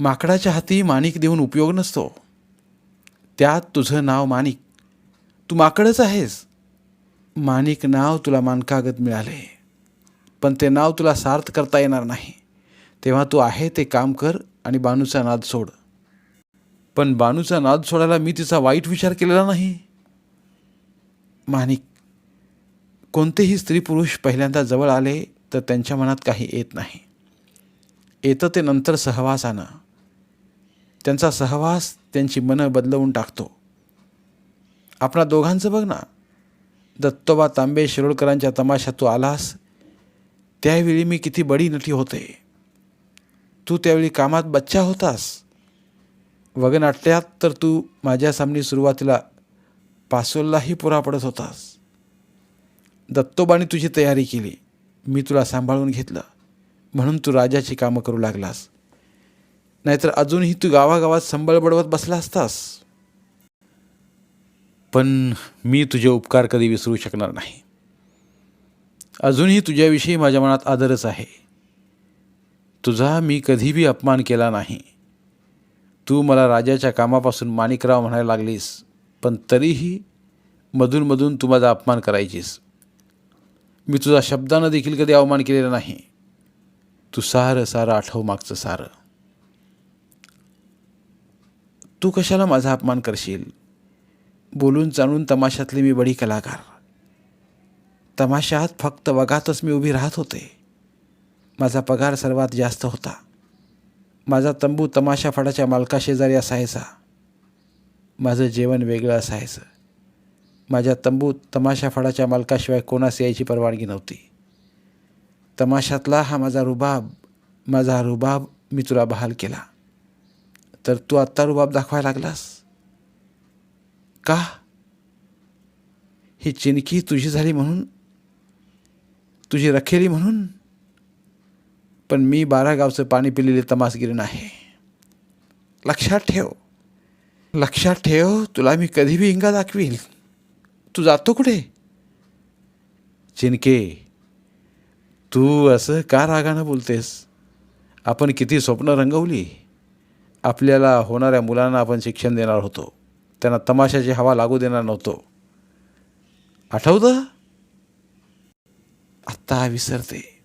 माकडाच्या हाती माणिक देऊन उपयोग नसतो. त्यात तुझं नाव माणिक. तू माकडच आहेस. माणिक नाव तुला मानकागत मिळाले. पण ते नाव तुला सार्थ करता येणार नाही. तेव्हा तू आहे ते काम कर आणि बानूचा नाद सोड. पण बानूचा नाद सोडायला मी तिचा वाईट विचार केलेला नाही. माणिक कोणतेही स्त्री पुरुष पहिल्यांदा जवळ आले तर त्यांच्या मनात काही येत नाही. येतं ते नंतर सहवासानं त्यांचा सहवास त्यांची मनं बदलवून टाकतो. आपणा दोघांचं बघ ना. दत्तोबा तांबे शिरोडकरांच्या तमाशात तू आलास. त्यावेळी मी किती बडी नटी होते. तू त्यावेळी कामात बच्चा होतास. वगनाट्यात तर तू माझ्या सामनी सुरुवातीला पासोललाही पुरा पडत होतास. दत्तोबाने तुझी तयारी केली. मी तुला सांभाळून घेतलं. म्हणून तू राजाची कामं करू लागलास. नाहीतर अजूनही तू गावागावात संबळ बडवत बसला असतास. पण मी तुझे उपकार कधी विसरू शकणार नाही. अजूनही तुझ्याविषयी माझ्या मनात आदरच आहे. तुझा मी कधीही अपमान केला नाही. तू मला राजाच्या कामापासून माणिकराव म्हणायला लागलीस पण तरीही मधूनमधून तू माझा अपमान करायचीस. मी तुझा शब्दानं देखील कधी अवमान केलेला नाही. तू सारं सारं आठव मागचं सारं. तू कशाला माझा अपमान करशील? बोलून जाणून तमाशातले मी बडी कलाकार. तमाशात फक्त वगातच मी उभी राहत होते. माझा पगार सर्वात जास्त होता. माझा तंबू तमाशा फडाच्या मालकाशेजारी असायचा. माझं जेवण वेगळं असायचं. माझ्या तंबूत तमाशा फडाच्या मालकाशिवाय कोणास यायची परवानगी नव्हती. तमाशातला हा माझा रुबाब माझा रुबाब मी तुला बहाल केला. तर तू आत्ता रुबाब दाखवायला लागलास? का? ही चिनकी तुझी झाली म्हणून? तुझी रखेली म्हणून? पण मी बारा गावचं पाणी पिलेले तमासगिरी नाही. लक्षात ठेव. लक्षात ठेव तुला मी कधीबी हिंगा दाखवील तू जातो कुठे? चिनके तू असं का रागानं बोलतेस? आपण किती स्वप्न रंगवली? आपल्याला होणाऱ्या मुलांना आपण शिक्षण देणार होतो. त्यांना तमाशाची हवा लागू देणार नव्हतो. आठवतं? आत्ता विसरते.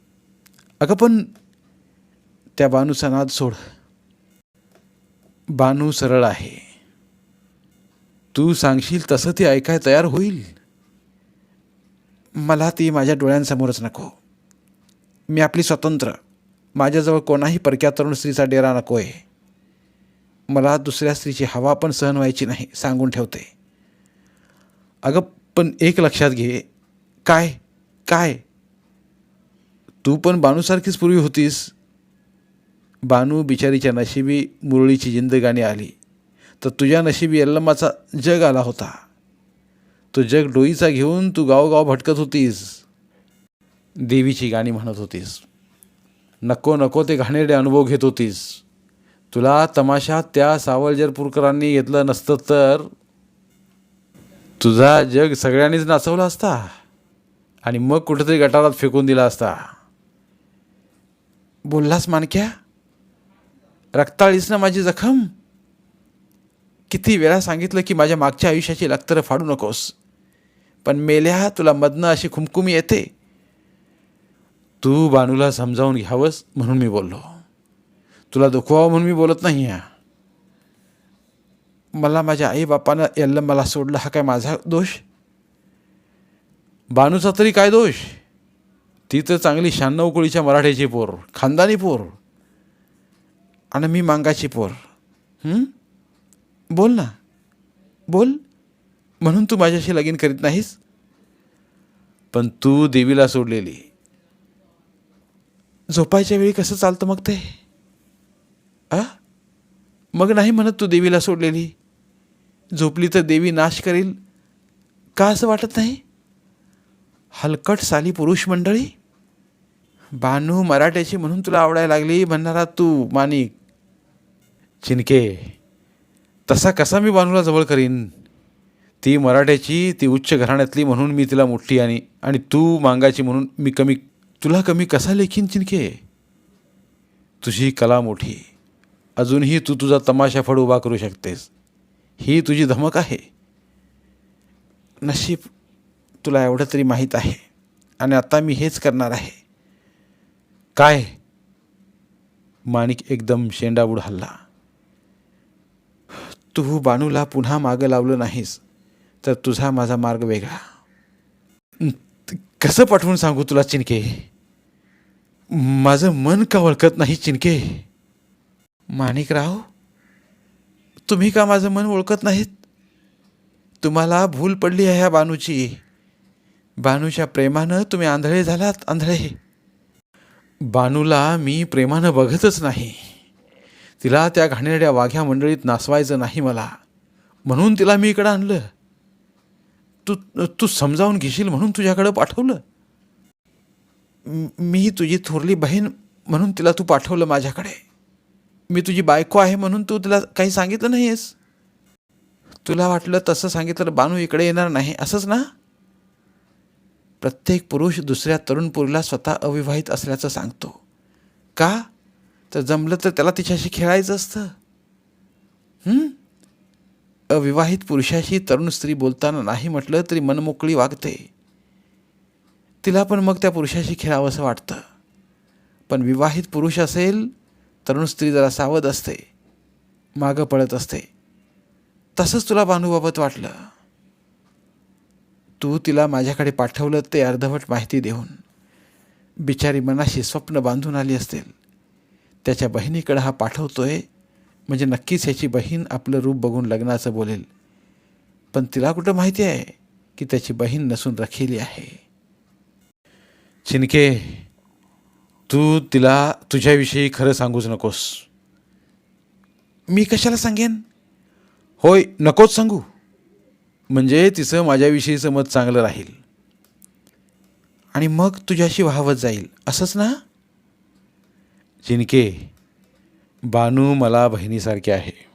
अगं पण त्या बानूचा नाद सोड. बानू सरळ आहे. तू सांगशील तसं ती ऐकाय तयार होईल. मला ती माझ्या डोळ्यांसमोरच नको. मी आपली स्वतंत्र. माझ्याजवळ कोणाही परक्या तरुण स्त्रीचा डेरा नको आहे मला दुसऱ्या स्त्रीची हवा पण सहन व्हायची नाही सांगून ठेवते. अगं पण एक लक्षात घे. काय? काय? तू पण बानूसारखीच पूर्वी होतीस. बानू बिचारीच्या नशिबी मुरळीची जिंदगाणी आली. तर तुझ्या नशिबी यल्लमाचा जग आला होता. तो जग डोईचा घेऊन तू गावगाव भटकत होतीस. देवीची गाणी म्हणत होतीस. नको नको ते घाणेरडे अनुभव घेत होतीस. तुला तमाशा त्या सावळजरपूरकरांनी घेतलं नसतं तर तुझा जग सगळ्यांनीच नाचवला असता. आणि मग कुठेतरी गटारात फेकून दिला असता. बोललास मानक्या रक्ताळीस ना माझी जखम? किती वेळा सांगितलं की माझ्या मागच्या आयुष्याची लक्तरं फाडू नकोस. पण मेल्या तुला मधनं अशी खुमखुमी येते. तू बानूला समजावून घ्यावंस म्हणून मी बोललो. तुला दुखवावं म्हणून मी बोलत नाही आहे मला माझ्या आईबापानं याला मला सोडलं हा काय माझा दोष? बानूचा तरी काय दोष? ती तर चांगली शहाण्णव कोळीच्या मराठीची पोर खानदानी पोर. आणि मी मांगाची पोर. बोल ना. बोल. म्हणून तू माझ्याशी लगीन करीत नाहीस? पण तू देवीला सोडलेली. झोपायच्या वेळी कसं चालतं मग ते? आ? मग नाही म्हणत तू देवीला सोडलेली? झोपली तर देवी नाश करील? का असं वाटत नाही? हलकट साली पुरुष मंडळी? बानू मराठ्याची म्हणून तुला आवडायला लागली म्हणणारा तू मानिक चिनके तसा कसा मी बानूला जवळ करीन? ती मराठ्याची ती उच्च घराण्यातली म्हणून मी तिला मोठी आणि आणि तू मांगाची म्हणून मी कमी तुला कमी कसा लेखीन चिनके? तुझी कला मोठी. अजूनही तू तुझा तमाशा फड उभा करू शकतेस. ही तुझी धमक आहे. नशीब तुला एवढं तरी माहीत आहे. आणि आता मी हेच करणार आहे. काय? माणिक एकदम शेंडाबूड हल्ला. तू बानूला पुन्हा मागं लावलं नाहीस तर तुझा माझा मार्ग वेगळा. कसं पाठवून सांगू तुला चिनके? माझं मन का वळकत नाही चिनके? माणिकराव तुम्ही का माझं मन ओळखत नाहीत? तुम्हाला भूल पडली आहे ह्या बानूची. बानूच्या प्रेमानं तुम्ही आंधळे झालात आंधळे. बानूला मी प्रेमानं बघतच नाही. तिला त्या घाणेरड्या वाघ्या मंडळीत नासवायचं नाही मला. म्हणून तिला मी इकडं आणलं. तू तू समजावून घेशील म्हणून तुझ्याकडं पाठवलं. मी तुझी थोरली बहीण म्हणून तिला तू पाठवलं माझ्याकडे. मी तुझी बायको आहे म्हणून तू तिला काही सांगितलं नाही आहेस तुला वाटलं तसं सांगितलं बानू इकडे येणार नाही असंच ना? प्रत्येक पुरुष दुसऱ्या तरुण पुरीला स्वतः अविवाहित असल्याचं सांगतो. का? तर जमलं तर त्याला तिच्याशी खेळायचं असतं. अविवाहित पुरुषाशी तरुण स्त्री बोलताना नाही म्हटलं तरी मनमोकळी वागते. तिला पण मग त्या पुरुषाशी खेळावंसं वाटतं. पण विवाहित पुरुष असेल तरुण स्त्री जरा सावध असते मागं पळत असते. तसंच तुला बानूबाबत वाटलं. तू तिला माझ्याकडे पाठवलं ते अर्धवट माहिती देऊन. बिचारी मनाशी स्वप्न बांधून आली असतील त्याच्या बहिणीकडं हा पाठवतोय म्हणजे नक्कीच ह्याची बहीण आपलं रूप बघून लग्नाचं बोलेल. पण तिला कुठं माहिती आहे की त्याची बहीण नसून रखेली आहे? चिनके तू तिला तुझ्याविषयी खरं सांगूच नकोस. मी कशाला सांगेन? होय नकोच सांगू. म्हणजे तिचं माझ्याविषयीचं मत चांगलं राहील. आणि मग तुझ्याशी वाहवत जाईल असंच ना? चिनके बानू मला बहिणीसारखी आहे.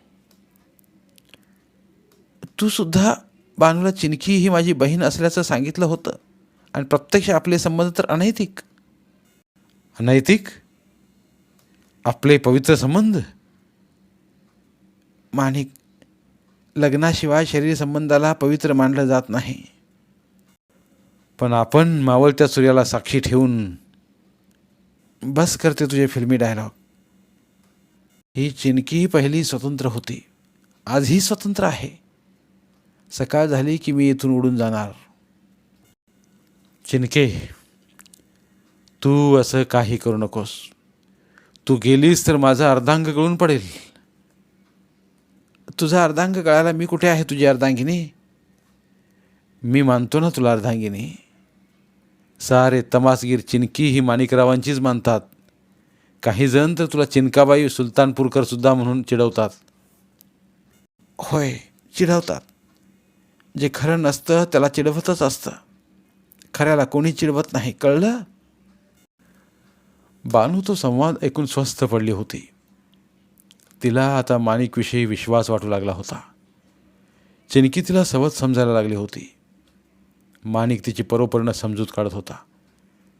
तू सुद्धा बानूला चिनकी ही माझी बहीण असल्याचं सांगितलं होतं. आणि प्रत्यक्ष आपले संबंध तर अनैतिक. अनैतिक आपले पवित्र संबंध माणिक लग्नाशिवाय शरीर संबंधाला पवित्र मानलं जात नाही. पण आपण मावळत्या सूर्याला साक्षी ठेवून बस करते तुझे फिल्मी डायलॉग ही चिनकी पहिली स्वतंत्र होती. आजही स्वतंत्र आहे. सकाळ झाली की मी इथून उडून जाणार. चिनके तू असं काही करू नकोस. तू गेलीस तर माझा अर्धांग गळून पडेल. तुझा अर्धांग गळायला मी कुठे आहे तुझी अर्धांगिनी? मी मानतो ना तुला अर्धांगिनी. सारे तमासगीर चिनकी ही माणिकरावांचीच मानतात. काही जण तर तुला चिनकाबाई सुलतानपूरकर सुद्धा म्हणून चिडवतात. होय चिडवतात. जे खरं नसतं त्याला चिडवतच असतं. खऱ्याला कोणी चिडवत नाही कळलं? बानू तो संवाद ऐकून स्वस्थ पडली होती. तिला आता माणिकविषयी विश्वास वाटू लागला होता. चिनकी तिला सवत समजायला लागली होती. माणिक तिची परोपरीनं समजूत काढत होता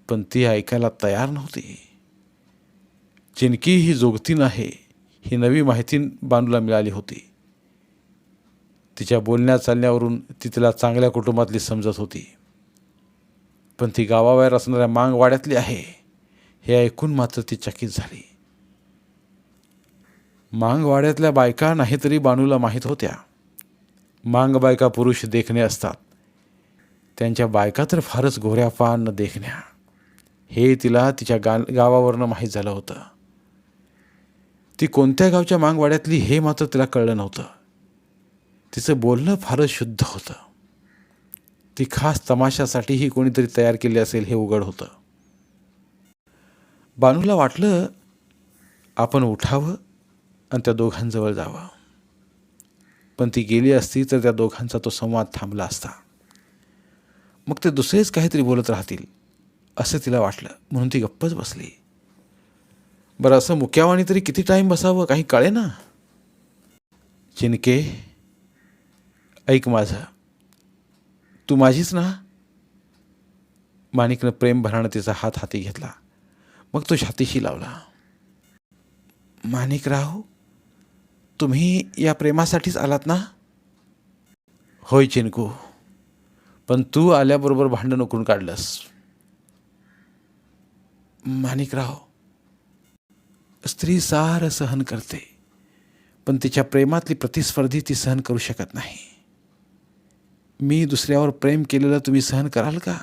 पण ती ऐकायला तयार नव्हती. चिनकी ही जोगतीन आहे ही नवी माहिती बानूला मिळाली होती. तिच्या बोलण्या चालण्यावरून ती तिला चांगल्या कुटुंबातली समजत होती. पण ती गावाबाहेर असणाऱ्या मांग वाड्यातली आहे. हे ऐकून मात्र ती चकित झाली. मांगवाड्यातल्या बायका नाहीतरी बानूला माहीत होत्या. मांग बायका पुरुष देखणे असतात. त्यांच्या बायका तर फारच गोऱ्या पान देखण्या. हे तिला तिच्या गा गावावरनं माहीत झालं होतं. ती कोणत्या गावच्या मांगवाड्यातली हे मात्र तिला कळलं नव्हतं. तिचं बोलणं फारच शुद्ध होतं. ती खास तमाशासाठीही कोणीतरी तयार केली असेल हे उघड होतं. बानूला वाटलं आपण उठावं आणि त्या दोघांजवळ जावं. पण ती गेली असती तर त्या दोघांचा तो संवाद थांबला असता. मग ते दुसरेच काहीतरी बोलत राहतील असं तिला वाटलं. म्हणून ती गप्पच बसली. बरं असं मुक्यावाणी तरी किती टाईम बसावं? काही कळे ना चिनके ऐक माझं. तू माझीच ना? माणिकनं प्रेम भरानं तिचा हात हाती घेतला. मग तो छातीशी लावला. माणिकराव तुम्ही या प्रेमासाठीच आलात ना? होय चिनकू पण तू आल्याबरोबर भांडण उकरून काढलंस. माणिकराव स्त्री सार सहन करते पण तिच्या प्रेमातली प्रतिस्पर्धी ती सहन करू शकत नाही. मी दुसऱ्यावर प्रेम केलेलं तुम्ही सहन कराल का?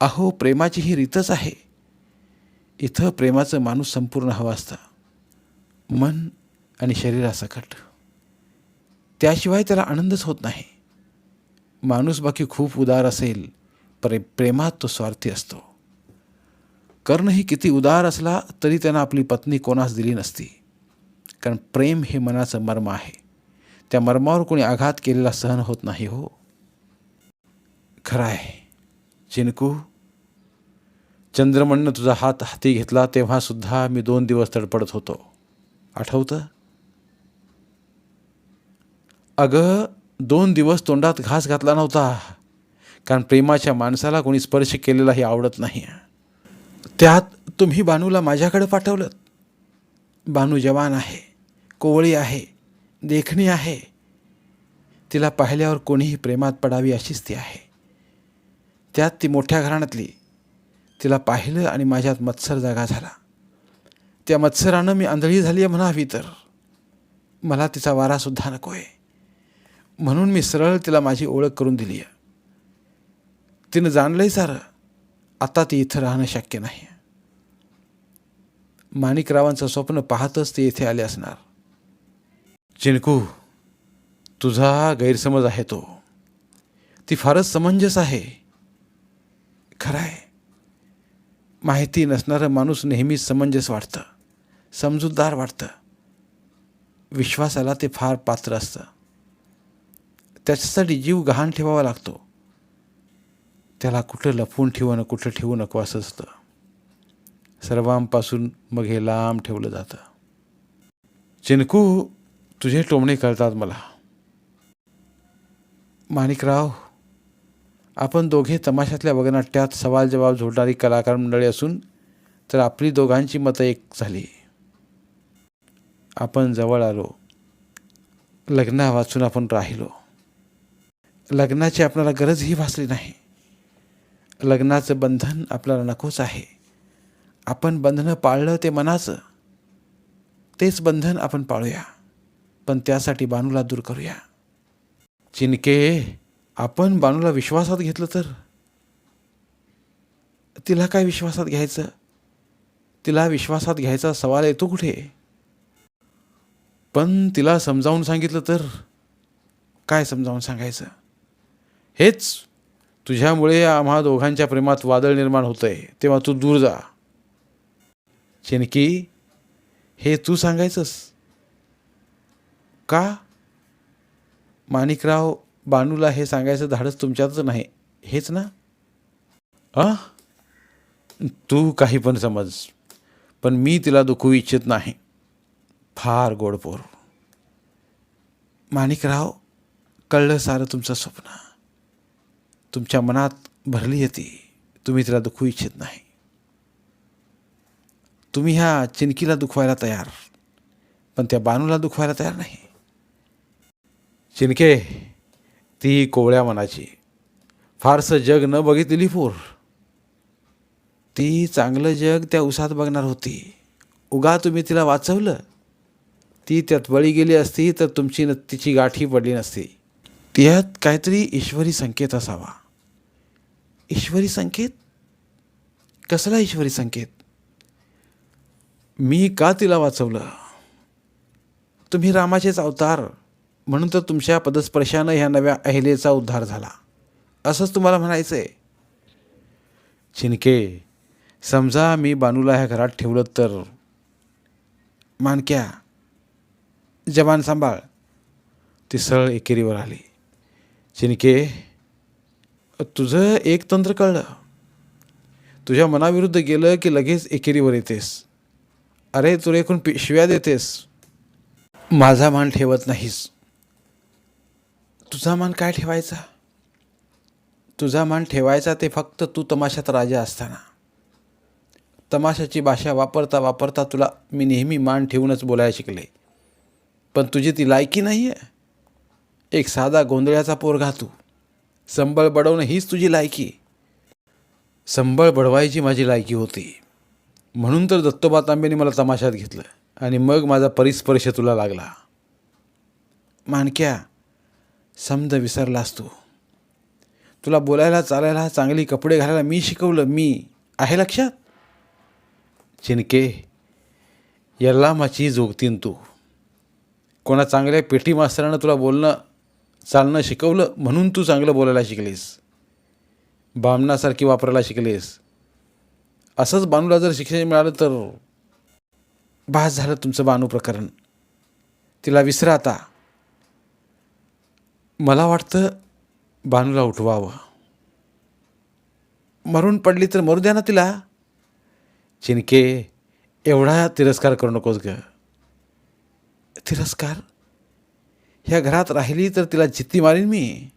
अहो प्रेमाची ही रीतच आहे. इथं प्रेमाचं माणूस संपूर्ण हवं असतं. मन आणि शरीरासकट त्याशिवाय त्याला आनंदच होत नाही. माणूस बाकी खूप उदार असेल प्रे प्रेमात तो स्वार्थी असतो. कर्णही किती उदार असला तरी त्यानं आपली पत्नी कोणास दिली नसती. कारण प्रेम हे मनाचं मर्म आहे. त्या मर्मावर कोणी आघात केलेला सहन होत नाही हो. खरं आहे. चिनकू चंद्रमणनं तुझा हात हाती घेतला तेव्हासुद्धा मी दोन दिवस तडपडत होतो. आठवतं? अगं दोन दिवस तोंडात घास घातला नव्हता कारण प्रेमाच्या माणसाला कोणी स्पर्श केलेलाही आवडत नाही. त्यात तुम्ही बानूला माझ्याकडे पाठवलं बानू जवान आहे कोवळी आहे देखणी आहे. तिला पाहिल्यावर कोणीही प्रेमात पडावी अशीच ती आहे. त्यात ती मोठ्या घराण्यातली तिला पाहिलं आणि माझ्यात मत्सर जागा झाला. त्या मत्सरानं मी आंधळी झाली आहे म्हणावी तर. मला तिचा वारासुद्धा नको आहे म्हणून मी सरळ तिला माझी ओळख करून दिली आहे. तिनं जाणलंय सारं आता ती इथं राहणं शक्य नाही. माणिकरावांचं स्वप्न पाहतच ते इथे आले असणार. चिनकू तुझा गैरसमज आहे तो. ती फारच समंजस आहे. खरं आहे माहिती नसणारं माणूस नेहमीच समंजस वाटतं समजूतदार वाटतं. विश्वासाला ते फार पात्र असतं. त्याच्यासाठी जीव गहाण ठेवावा लागतो. त्याला कुठं लपवून ठेवणं कुठं ठेवू नको असं असतं. सर्वांपासून मग हे लांब ठेवलं जातं. चिनकू तुझे टोमणे करतात मला. माणिकराव आपण दोघे तमाशातल्या वगनाट्यात सवाल जवाब जोडणारी कलाकार मंडळी असून तर आपली दोघांची मतं एक झाली. आपण जवळ आलो. लग्ना वाचून आपण राहिलो. लग्नाची आपल्याला गरजही भासली नाही. लग्नाचं बंधन आपल्याला नकोच आहे. आपण बंधनं पाळलं ते मनाचं. तेच बंधन आपण पाळूया. पण त्यासाठी बानूला दूर करूया. चिनके! आपण बानूला विश्वासात घेतलं तर? तिला काय विश्वासात घ्यायचं? तिला विश्वासात घ्यायचा सवाल येतो कुठे? पण तिला समजावून सांगितलं तर काय समजावून सांगायचं? हेच तुझ्यामुळे आम्हा दोघांच्या प्रेमात वादळ निर्माण होतंय तेव्हा तू दूर जा. चिनकी हे तू सांगायचंस? का? माणिकराव बानूला हे सांगायचं धाडस तुमच्यातच नाही. हेच ना? आ? तू काही पण समज पण मी तिला दुखवू इच्छित नाही. फार गोडपोर माणिकराव कळलं सारं तुमचं स्वप्न. तुमच्या मनात भरली येते. तुम्ही तिला दुखवू इच्छित नाही. तुम्ही ह्या चिनकीला दुखवायला तयार पण त्या बानूला दुखवायला तयार नाही. चिनके ती कोवळ्या मनाची. फारसं जग न बघितलेली पोर. ती चांगलं जग त्या उसात बघणार होती. उगा तुम्ही तिला वाचवलं? ती त्यात बळी गेली असती तर तुमची न तिची गाठी पडली नसती. त्यात काहीतरी ईश्वरी संकेत असावा. ईश्वरी संकेत? कसला ईश्वरी संकेत? मी का तिला वाचवलं? तुम्ही रामाचेच अवतार. म्हणून तर तुमच्या पदस्पर्शानं ह्या नव्या अहिलेचा उद्धार झाला. असंच तुम्हाला म्हणायचं आहे चिनके समजा मी बानूला ह्या घरात ठेवलं तर मानक्या जवान सांभाळ. ती सरळ एकेरीवर आली. चिनके तुझं एक तंत्र कळलं. तुझ्या मनाविरुद्ध गेलं की लगेच एकेरीवर येतेस. अरे तुला एकूण पिशव्या देतेस. माझा मान ठेवत नाहीस. तुझा मान काय ठेवायचा? तुझा मान ठेवायचा ते फक्त तू तमाशात राजा असताना. तमाशाची भाषा वापरता वापरता तुला मी नेहमी मान ठेवूनच बोलायला शिकले. पण तुझी ती लायकी नाही आहे एक साधा गोंधळ्याचा पोरगा तू. संबळ बडवणं हीच तुझी लायकी. संबळ बडवायची माझी लायकी होती. म्हणून तर दत्तोबा तांबेने मला तमाशात घेतलं आणि मग माझा परिस्पर्श तुला लागला. मानक्या समज विसरलास तू. तुला बोलायला चालायला चांगली कपडे घालायला मी शिकवलं मी आहे लक्षात? चिनके यल्लामाची जोगतीन तू. कोणा चांगल्या पेटी मास्तरानं तुला बोलणं चालणं शिकवलं म्हणून तू चांगलं बोलायला शिकलीस. बामणासारखी वापरायला शिकलीस. असंच बानूला जर शिक्षण मिळालं तर भास झालं तुमचं बानू प्रकरण. तिला विसरा आता. मला वाटतं बानूला उठवावं. मरून पडली तर मरू द्या ना तिला. चिनके एवढा तिरस्कार करू नकोस ग. तिरस्कार? ह्या घरात राहिली तर तिला जित्ती मारीन मी.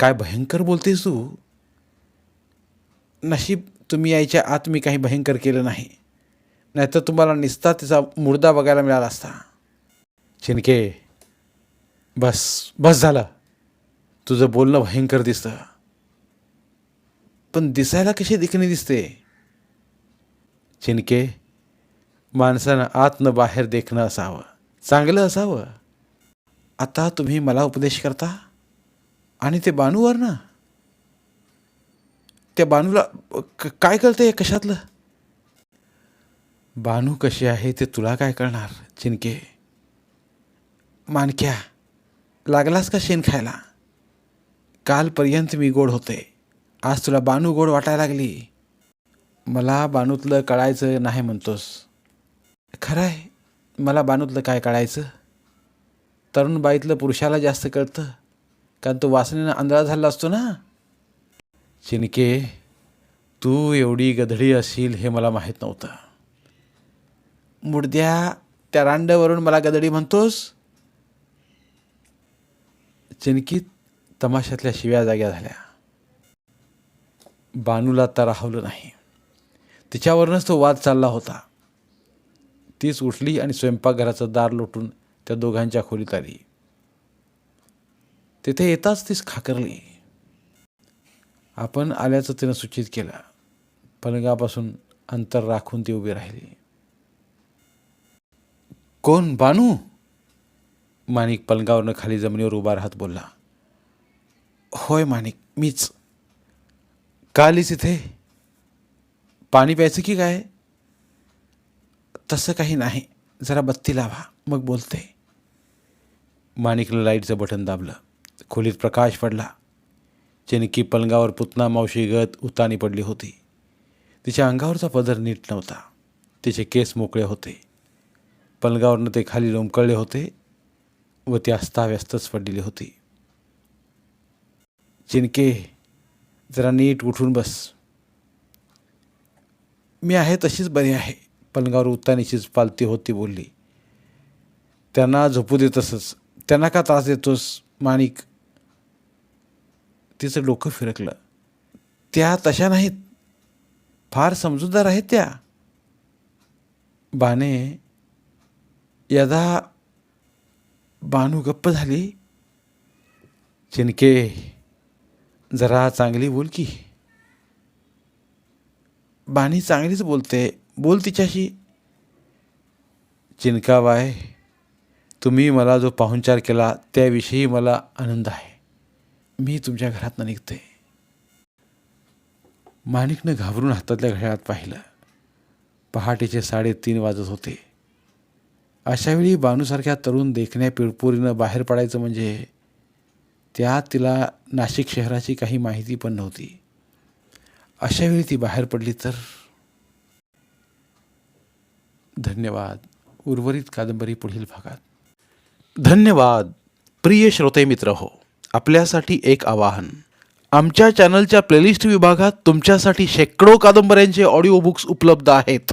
काय भयंकर बोलतेस तू. नशीब तुम्ही यायच्या आत मी काही भयंकर केलं नाही. नाहीतर तुम्हाला निस्ता तिचा मुर्दा बघायला मिळाला असता. चिनके बस बस झालं. तुझं बोलणं भयंकर दिसतं. पण दिसायला कशी दिखणी दिसते? चिनके माणसानं आतनं बाहेर देखणं असावं. चांगलं असावं. आता तुम्ही मला उपदेश करता? आणि ते बानूवर ना? त्या बानूला क- काय कळतं कशातलं? बानू कशी आहे ते तुला काय कळणार चिनके मानक्या लागलास का शेण खायला? कालपर्यंत मी गोड होते. आज तुला बानू गोड वाटायला लागली. मला बानूतलं कळायचं नाही म्हणतोस. खरं आहे मला बानूतलं काय कळायचं? तरुण बाईतलं पुरुषाला जास्त कळतं. कारण तो वासनेनं आंधळा झाला असतो ना? चिनके तू एवढी गधडी असशील हे मला माहीत नव्हतं. मुडद्या त्या रांडवरून मला गदडी म्हणतोस? चिणकीत तमाशातल्या शिव्या जाग्या झाल्या. बानूला तर राहवलं नाही. तिच्यावरूनच तो वाद चालला होता. तीच उठली आणि स्वयंपाकघराचं दार लोटून त्या दोघांच्या खोलीत आली. तिथे येताच तीच खाकरली. आपण आल्याचं तिनं सूचित केलं. पलंगापासून अंतर राखून ती उभी राहिली. कोण? बानू? माणिक पलंगावरनं खाली जमिनीवर उभा राहत बोलला होय माणिक मीच. का इथे? पाणी प्यायचं की काय? तसं काही नाही. जरा बत्ती लावा. मग बोलते. माणिकनं लाईटचं बटन दाबलं. खोलीत प्रकाश पडला. चिनकी पलंगावर पुतना मावशी गत उतानी पडली होती. तिच्या अंगावरचा पदर नीट नव्हता. तिचे केस मोकळे होते. पलंगावरनं ते खाली लोंबकळले होते. व ती अस्ताव्यस्तच पडलेली होती. चिनके जरा नीट उठून बस. मी आहे तशीच बरी आहे पलंगावर उत्तानीचीच पालती होती बोलली. त्यांना झोपू दे तसंच त्यांना का त्रास देतोस माणिक? तिचं डोकं फिरकलं. त्या तशा नाहीत. फार समजूतदार आहेत त्या. बाने यदा बानू गप्प झाली. चिनके जरा चांगली बोल की. बाणी चांगलीच बोलते. बोल तिच्याशी. चिनकाबाय तुम्ही मला जो पाहुणचार केला त्याविषयी मला आनंद आहे. मी तुमच्या घरातनं निघते. माणिकनं घाबरून हातातल्या घड्याळात पाहिलं. पहाटेचे साडेतीन वाजत होते. अशावेळी बानूसारख्या तरुण देखण्या पिळपुरीनं बाहेर पडायचं म्हणजे त्यात तिला नाशिक शहराची काही माहिती पण नव्हती. अशावेळी ती बाहेर पडली तर? धन्यवाद. उर्वरित कादंबरी पुढील भागात. धन्यवाद. प्रिय श्रोते मित्र हो आपल्यासाठी एक आवाहन. आमच्या चॅनलच्या प्लेलिस्ट विभागात तुमच्यासाठी शेकडो कादंबऱ्यांचे ऑडिओ बुक्स उपलब्ध आहेत.